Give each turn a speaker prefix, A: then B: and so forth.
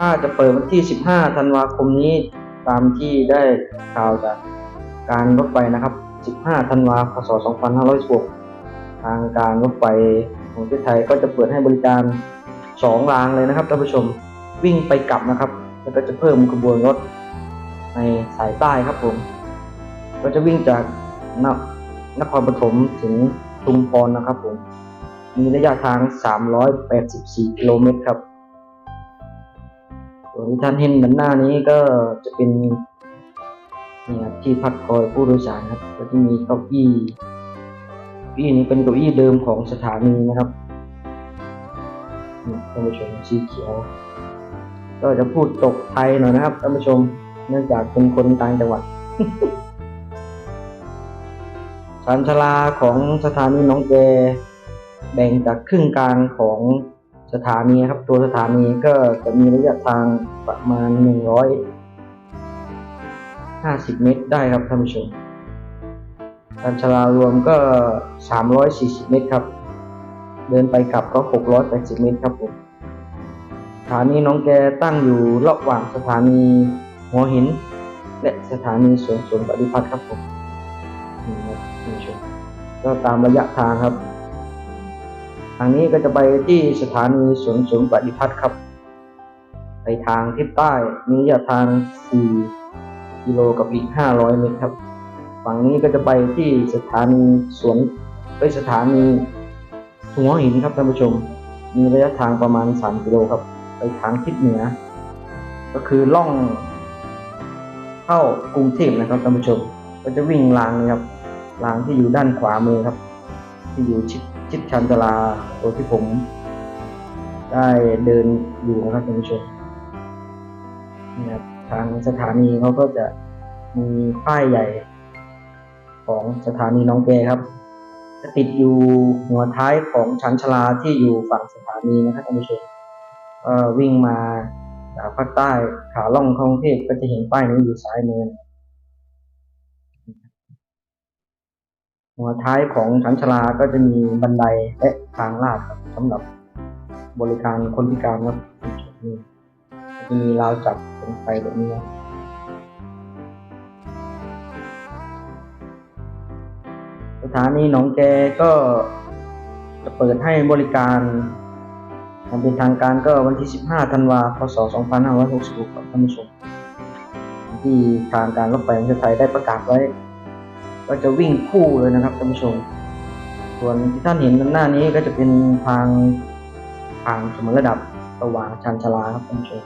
A: ถ้าจะเปิดวันที่ 15 ธันวาคมนี้ตามที่ได้ข่าวจากการรถไฟนะครับ 15 ธันวาคม พศ 2516 ทางการรถไฟของประเทศไทยก็จะเปิดให้บริการ 2 รางเลยนะครับท่านผู้ชมวิ่งไปกลับนะครับ แล้วก็จะเพิ่มขบวนรถในสายใต้ครับผม ก็จะวิ่งจากนนครปฐมถึงชุมพรนะครับผม มีระยะทาง 384 กิโลเมตรครับ ส่วนที่ท่านเห็นด้านหน้านี้ก็จะเป็นนี่ครับที่พักคอยผู้โดยสารครับ ก็จะมีเก้าอี้เก้าอี้นี้เป็นเก้าอี้เดิมของสถานีนะครับนี่ท่านผู้ชมสีเขียว ก็จะพูดตกไทยหน่อยนะครับท่านผู้ชมเนื่องจากเป็นคนต่างจังหวัดชานชาลาของสถานีน้องแกแบ่งจากครึ่งกลางของ สถานีครับ ตัวสถานีก็จะมีระยะทางประมาณหนึ่งร้อยห้าสิบเมตรได้ครับท่านผู้ชมชานชาลารวมก็สามร้อยสี่สิบเมตรครับ เดินไปกลับก็หกร้อยแปดสิบเมตรครับผมสถานีน้องแกตั้งอยู่ระหว่างสถานีหัวหิน และสถานีสวนสวนปฏิพัฒน์ครับผมนี่ครับท่านผู้ชมก็ตามระยะทางครับ ทางนี้ก็จะไปที่สถานีสวนสวนปฏิพัฒน์ครับ ไปทางทิศใต้มีระยะทาง 4 กิโลกับอีก 500 เมตรครับ ฝั่งนี้ก็จะไปที่สถานีสวนไปสถานีหัวหินครับท่านผู้ชม มีระยะทางประมาณ 3 กิโลครับ ไปทางทิศเหนือ ก็คือล่องเข้ากรุงเทพนะครับท่านผู้ชม ก็จะวิ่งรางนี้ครับรางที่อยู่ด้านขวามือครับ ที่อยู่ชิด ชิดชันจลาตัวที่ผมได้เดินอยู่นะครับท่านผู้ชมนี่ครับทางสถานีเขาก็จะมีป้ายใหญ่ ของสถานีน้องแกครับ จะติดอยู่หัวท้ายของชันชลาที่อยู่ฝั่งสถานีนะครับท่านผู้ชมก็วิ่งมาจากภาคใต้ขาล่องกรุงเทพก็จะเห็นป้ายนี้อยู่ซ้ายมือ หัวท้ายของชั้นชลาก็จะมีบันไดและทางลาดครับสำหรับบริการคนพิการครับจะมีราวจับเป็นไฟแบบนี้นะสถานีหนองแกก็จะเปิดให้บริการอย่างเป็นทางการก็วันที่ 15 ธันวาคม พศ 2566ครับท่านผู้ชมที่ทางการรถไฟแห่งประเทศไทยได้ประกาศไว้ ก็จะวิ่งคู่เลยนะครับท่านผู้ชม ส่วนที่ท่านเห็นด้านหน้านี้ก็จะเป็นทางทางสมรระดับระหว่างชันชลาครับท่านผู้ชม